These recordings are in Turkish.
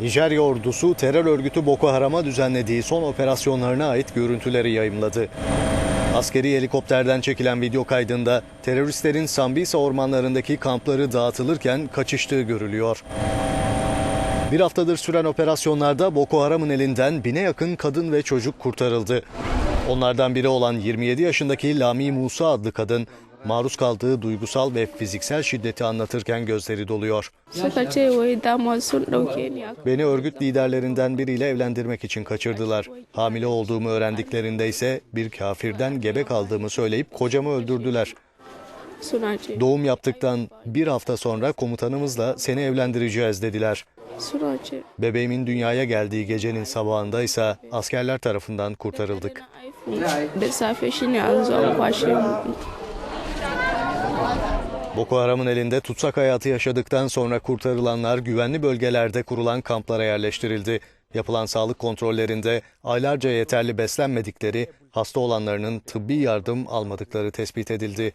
Nijerya ordusu terör örgütü Boko Haram'a düzenlediği son operasyonlarına ait görüntüleri yayımladı. Askeri helikopterden çekilen video kaydında teröristlerin Sambisa ormanlarındaki kampları dağıtılırken kaçıştığı görülüyor. Bir haftadır süren operasyonlarda Boko Haram'ın elinden bine yakın kadın ve çocuk kurtarıldı. Onlardan biri olan 27 yaşındaki Lami Musa adlı kadın maruz kaldığı duygusal ve fiziksel şiddeti anlatırken gözleri doluyor. Beni örgüt liderlerinden biriyle evlendirmek için kaçırdılar. Hamile olduğumu öğrendiklerinde ise bir kafirden gebe kaldığımı söyleyip kocamı öldürdüler. Doğum yaptıktan bir hafta sonra komutanımızla seni evlendireceğiz dediler. Bebeğimin dünyaya geldiği gecenin sabahında ise askerler tarafından kurtarıldık. Boko Haram'ın elinde tutsak hayatı yaşadıktan sonra kurtarılanlar güvenli bölgelerde kurulan kamplara yerleştirildi. Yapılan sağlık kontrollerinde aylarca yeterli beslenmedikleri, hasta olanlarının tıbbi yardım almadıkları tespit edildi.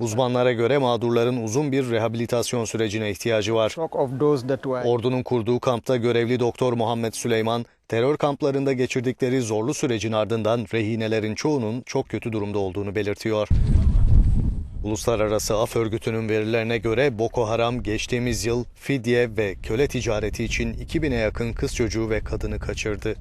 Uzmanlara göre mağdurların uzun bir rehabilitasyon sürecine ihtiyacı var. Ordunun kurduğu kampta görevli doktor Muhammed Süleyman, terör kamplarında geçirdikleri zorlu sürecin ardından rehinelerin çoğunun çok kötü durumda olduğunu belirtiyor. Uluslararası Af Örgütü'nün verilerine göre Boko Haram geçtiğimiz yıl fidye ve köle ticareti için 2000'e yakın kız çocuğu ve kadını kaçırdı.